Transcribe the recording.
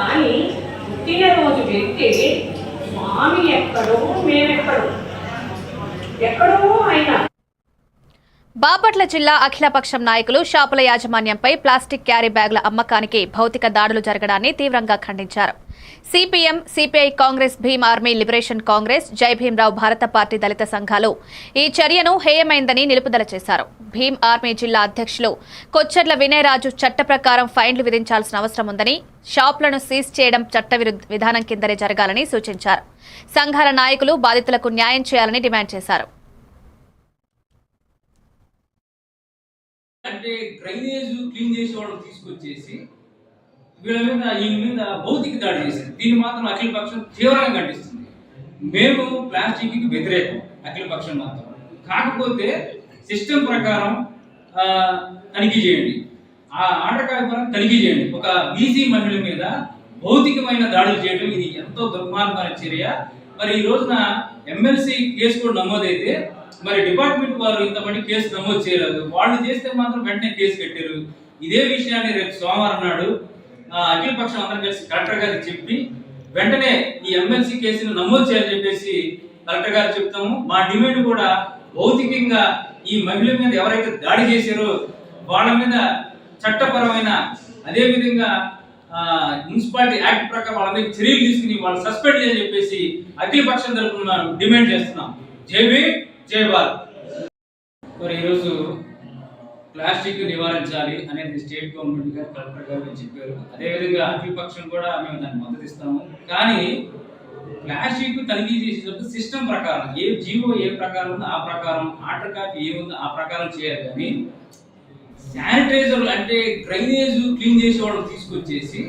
కానీ పుట్టినరోజు వెళ్తే స్వామి ఎక్కడో మేమెక్కడో. ఎక్కడో ఆయన బాపట్ల జిల్లా అఖిలపక్షం నాయకులు షాపుల యాజమాన్యంపై ప్లాస్టిక్ క్యారీ బ్యాగుల అమ్మకానికి భౌతిక దాడులు జరగడాన్ని తీవ్రంగా ఖండించారు. CPM CPI Congress Bhim army liberation Congress Jai Bhimrao భారత పార్టీ దళిత సంఘాలు ఈ చర్యను హేయమైందని నిలుపుదల చేశారు. భీమ్ ఆర్మీ జిల్లా అధ్యక్షులు కొచ్చర్ల వినయరాజు చట్ట ప్రకారం ఫైన్లు విధించాల్సిన అవసరం ఉందని షాపులను సీజ్ చేయడం చట్ట విధానం కిందనే జరగాలని సూచించారు. సంఘాల నాయకులు బాధితులకు న్యాయం చేయాలని డిమాండ్ చేశారు. అంటే డ్రైనేజ్ క్లీన్ చేసే వాళ్ళని తీసుకొచ్చేసి వీళ్ళ మీద ఈ మీద భౌతిక దాడి చేసింది. దీన్ని మాత్రం అఖిల పక్షం తీవ్రంగా ఖండిస్తుంది. మేము ప్లాస్టిక్కి వ్యతిరేకం అఖిల పక్షం మాత్రం. కాకపోతే సిస్టమ్ ప్రకారం తనిఖీ చేయండి. ఆ ఆర్డర్ ప్రకారం తనిఖీ చేయండి. ఒక బీసీ మహిళ మీద భౌతికమైన దాడులు చేయడం ఇది ఎంతో దుర్మార్గమైన చర్య. మరి ఈ రోజున ఎమ్మెల్సీ కేసు కూడా నమోదైతే మరి డిపార్ట్మెంట్ వారు ఇంతమంది కేసు నమోదు చేయలేదు. వాళ్ళు చేస్తే మాత్రం వెంటనే కేసు కట్టారు. ఇదే విషయాన్ని రేపు సోమవారం నాడు ఆ, అఖిల పక్షం అందరం కలిసి కలెక్టర్ గారికి చెప్పి వెంటనే ఈ ఎమ్మెల్సీ కేసును నమోదు చేయాలని చెప్పేసి కలెక్టర్ గారు చెప్తాము. మా డిమాండ్ కూడా భౌతికంగా ఈ మహిళ మీద ఎవరైతే దాడి చేశారో వాళ్ళ మీద చట్టపరమైన అదేవిధంగా మున్సిపాలిటీ యాక్ట్ ప్రకారం వాళ్ళ మీద చర్యలు తీసుకుని వాళ్ళు సస్పెండ్ చేయని చెప్పేసి అఖిల పక్షం తరపున డిమాండ్ చేస్తున్నాం. జై జై భారత్. మరి ఈరోజు ప్లాస్టిక్ నివారించాలి అనేది స్టేట్ గవర్నమెంట్ గారు కలెక్టర్ గారు చెప్పారు. అదేవిధంగా అఖిల పక్షం కూడా మేము దాన్ని మద్దతు ఇస్తాము. కానీ ప్లాస్టిక్ తనిఖీ చేసేటప్పుడు సిస్టమ్ ప్రకారం ఏ జీవో ఏ ప్రకారం ఉందో ఆ ప్రకారం ఆర్డర్ కాపీ ఏముందో ఆ ప్రకారం చేయాలి. కానీ శానిటైజర్ అంటే డ్రైనేజ్ క్లీన్ చేసే వాళ్ళని తీసుకొచ్చేసి